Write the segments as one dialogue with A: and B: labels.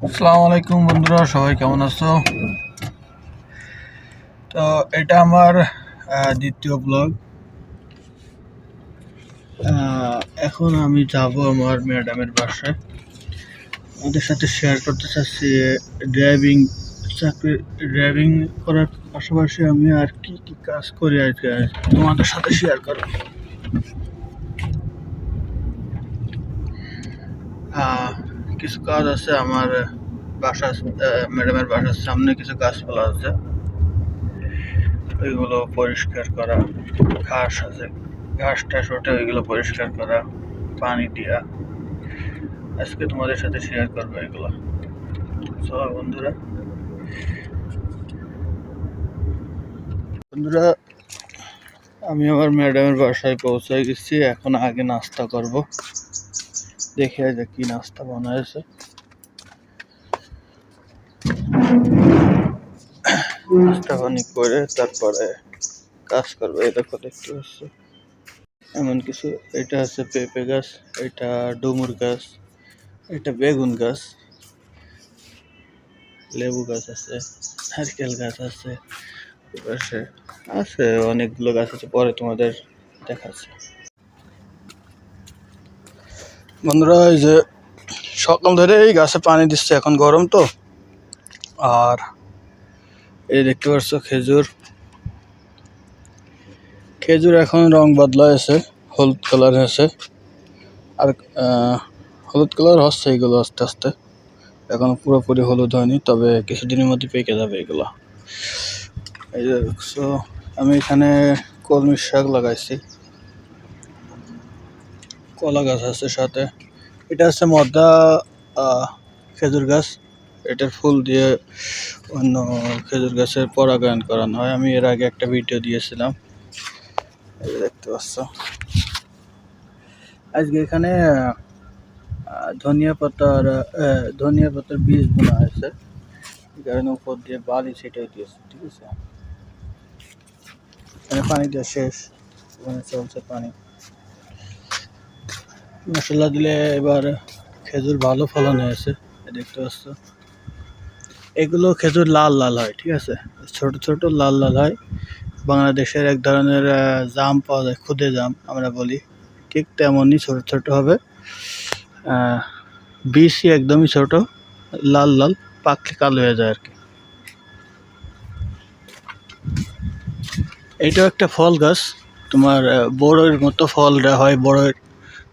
A: আসসালামু আলাইকুম বন্ধুরা সবাই কেমন আছো? তো এটা আমার দ্বিতীয় ব্লগ এখন আমি যাব আমার ম্যাডামের বাসায়। ওদের সাথে শেয়ার করতে চাচ্ছি ড্রাইভিং চাকরি ড্রাইভিং করার পাশাপাশি আমি আর কি কি কাজ করি আর কি তোমাদের সাথে শেয়ার করব। আহ, কিছু কাজ আছে, আমার বাসা ম্যাডামের বাসার সামনে কিছু গাছপালা আছে। ওইগুলো পরিষ্কার করা, ঘাস আছে। ঘাস টাস ওঠে ওইগুলো পরিষ্কার করা, পানি দেওয়া আজকে তোমাদের সাথে শেয়ার করব এগুলো। চলো বন্ধুরা। বন্ধুরা, আমি আমার ম্যাডামের বাসায় পৌঁছে গেছি। এখন আগে নাস্তা করব। দেখে যে কি নাস্তা বানাইছে। নাস্তা পানি করে তারপরে কাজ করবে দেখো দেখতে পাচ্ছ। এমন কিছু, এটা আছে পেঁপে গাছ, এটা ডুমুর গাছ, এটা বেগুন গাছ, লেবু গাছ আছে, নারকেল গাছ আছে আছে, অনেকগুলো গাছ আছে, পরে তোমাদের দেখাচ্ছে। বন্ধুরা, এই যে সকাল ধরে এই গাছে পানি দিচ্ছে, এখন গরম তো। আর এই দেখতে পাচ্ছ খেজুর। খেজুর এখন রং বদলাইছে, হলুদ কালার হয়েছে। আর হলুদ কালার হচ্ছে এগুলো আস্তে আস্তে। এখন পুরোপুরি হলুদ হয়নি, তবে কিছুদিনের মধ্যে পেকে যাবে এগুলো। এই যে আমি এখানে কলমি শাক লাগাইছি। কলা গাছ আছে সাথে। এটা হচ্ছে মদ্দা খেজুর গাছ। এটার ফুল দিয়ে অন্য খেজুর গাছের পরাগায়ন করানো হয়। আমি এর আগে একটা ভিডিও দিয়েছিলাম। দেখতে পাচ্ছ। আজকে এখানে ধনিয়া পাতার ধনিয়া পাতার বীজ বোনা হয়েছে। কারণে উপর দিয়ে বালি ছিটাই দিয়েছে, ঠিক আছে? এখানে পানি দেওয়া শেষ। ওখানে চলছে পানি। মশলা দিলে এবার খেজুর ভালো ফলন হয়েছে দেখতে পাচ্ছ। এগুলো খেজুর লাল লাল হয়, ঠিক আছে? ছোট ছোট লাল লাল হয়। বাংলাদেশের এক ধরনের জাম পাওয়া যায়, খুদে জাম আমরা বলি। ঠিক তেমনই ছোট ছোট হবে। বীজই একদমই ছোট, লাল লাল, পাকলে কালো হয়ে যায় আর কি এইটাও একটা ফল গাছ। তোমার বড়ের মতো ফলটা হয় বড়ের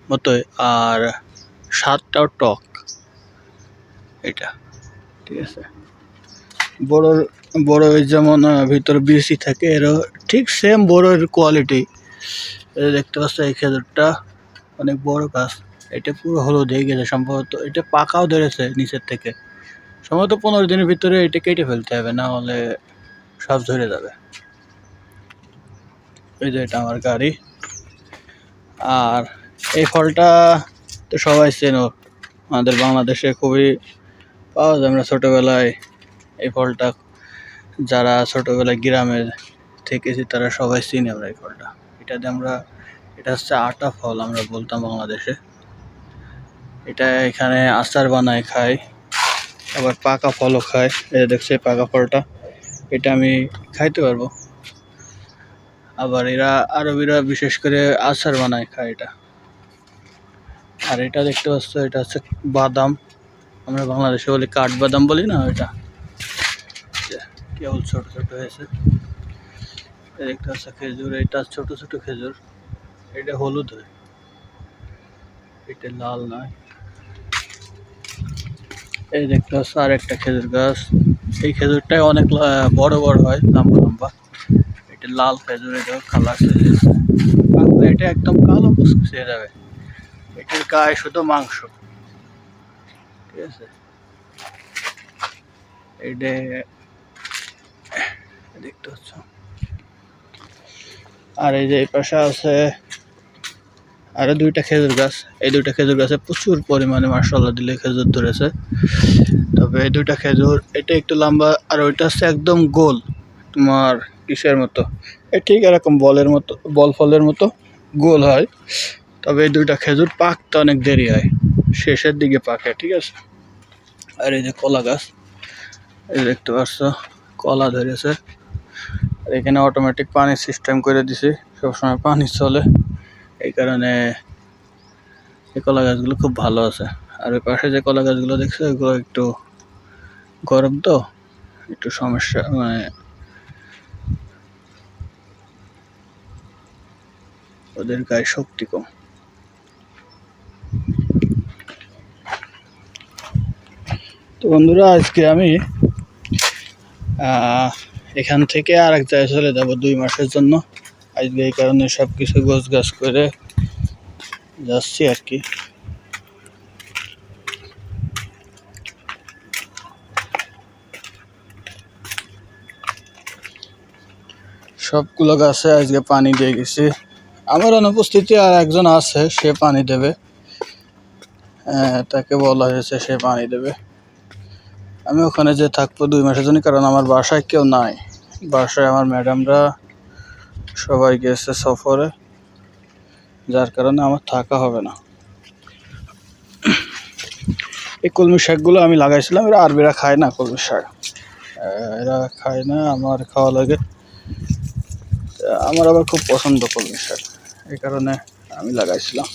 A: মতোই, আর স্বাদটাও টক। এটা। ঠিক আছে। বড়োর বড় যেমন ভিতরে বিসি থাকে, এরও ঠিক সেম বড়োর কোয়ালিটি দেখতে পাচ্ছ, এই খেজুরটা অনেক বড় গাছ। এটা পুরো হলুদ হয়ে গেছে সম্ভবত। এটা পাকাও ধরেছে নিচের থেকে। সম্ভবত পনেরো দিনের ভিতরে এটা কেটে ফেলতে হবে, না হলে সব ঝরে যাবে। এই যে এটা আমার গাড়ি। আর এই ফলটা তো সবাই চেনো। আমাদের বাংলাদেশে খুবই পাওয়া যায়। আমরা ছোটোবেলায় এই ফলটা যারা ছোটোবেলায় গ্রামে থেকেছি, তারা সবাই চিনি আমরা এই ফলটা। এটা দিয়ে আমরা, এটা হচ্ছে আটা ফল আমরা বলতাম বাংলাদেশে। এটা এখানে আচার বানায়, খায়। আবার পাকা ফলও খায়। যে দেখছে পাকা ফলটা, এটা আমি খাইতে পারব। আবার এরা আরবিরা বিশেষ করে আচার বানায়, খায় এটা। আর এটা দেখতে পাচ্ছ, এটা হচ্ছে বাদাম। আমরা বাংলাদেশে বলি কাঠবাদাম বলি না যে কেবল ছোট ছোট হয়েছে। দেখতে পাচ্ছ খেজুর, এটা ছোট ছোট খেজুর। এটা হলুদ হয়। এটা লাল নয়। এই দেখতে পাচ্ছ আর একটা খেজুর গাছ। এই খেজুরটাই অনেক বড় বড় হয়, লম্বা লম্বা। এটা লাল খেজুর এটা কালার এটা একদম কালো হয়ে যাবে। এটার গায়ে শুধু মাংস। ঠিক আছে? এটা দেখতে পাচ্ছ আর এই যে এই পাশে আছে আরও দুইটা খেজুর গাছ। এই দুইটা খেজুর গাছে প্রচুর পরিমাণে মার্শাল্লাহ দিলে খেজুর ধরেছে। তবে এই দুইটা খেজুর, এটা একটু লম্বা, আর ওইটা হচ্ছে একদম গোল, তোমার কিসের মতো? এ ঠিক এরকম বলের মতো, বল ফলের মতো গোল হয়। তবে এই দুইটা খেজুর পাকতে অনেক দেরি হয়। শেষের দিকে পাকে, ঠিক আছে? আর এই যে কলা গাছ, এই দেখতে পাচ্ছ, কলা ধরেছে। আর এখানে অটোমেটিক পানির সিস্টেম করে দিছি, সবসময় পানি চলে। এই কারণে এই কলা গাছগুলো খুব ভালো আছে। আর ওই পাশে যে কলা গাছগুলো দেখছ ওগুলো একটু গরম তো, একটু সমস্যা মানে ওদের গায়ে শক্তি কম। তো বন্ধুরা, আজকে আমি এখান থেকে আর এক জায়গায় চলে যাব দুই মাসের জন্য। আজকে এই কারণে সব কিছু গোছ গাছ করে যাচ্ছি আর কি। সবগুলো গাছে আজকে পানি দিয়ে গেছি। আমার অনুপস্থিতি আর একজন আছে, সে পানি দেবে। তাকে বলা হয়েছে সে পানি দেবে। আমি ওখানে যে থাকব দুই মাসের জন্য, কারণ আমার বাসায় কেউ নাই। বাসায় আমার ম্যাডামরা সবাই গেছে সফরে, যার কারণে আমার থাকা হবে না। এই কলমি শাকগুলো আমি লাগাইছিলাম, এরা আরবিরা খায় না কলমি শাক। এরা খায় না, আমার খাওয়া লাগে। আমার আবার খুব পছন্দ কলমি শাক, এই কারণে আমি লাগাইছিলাম।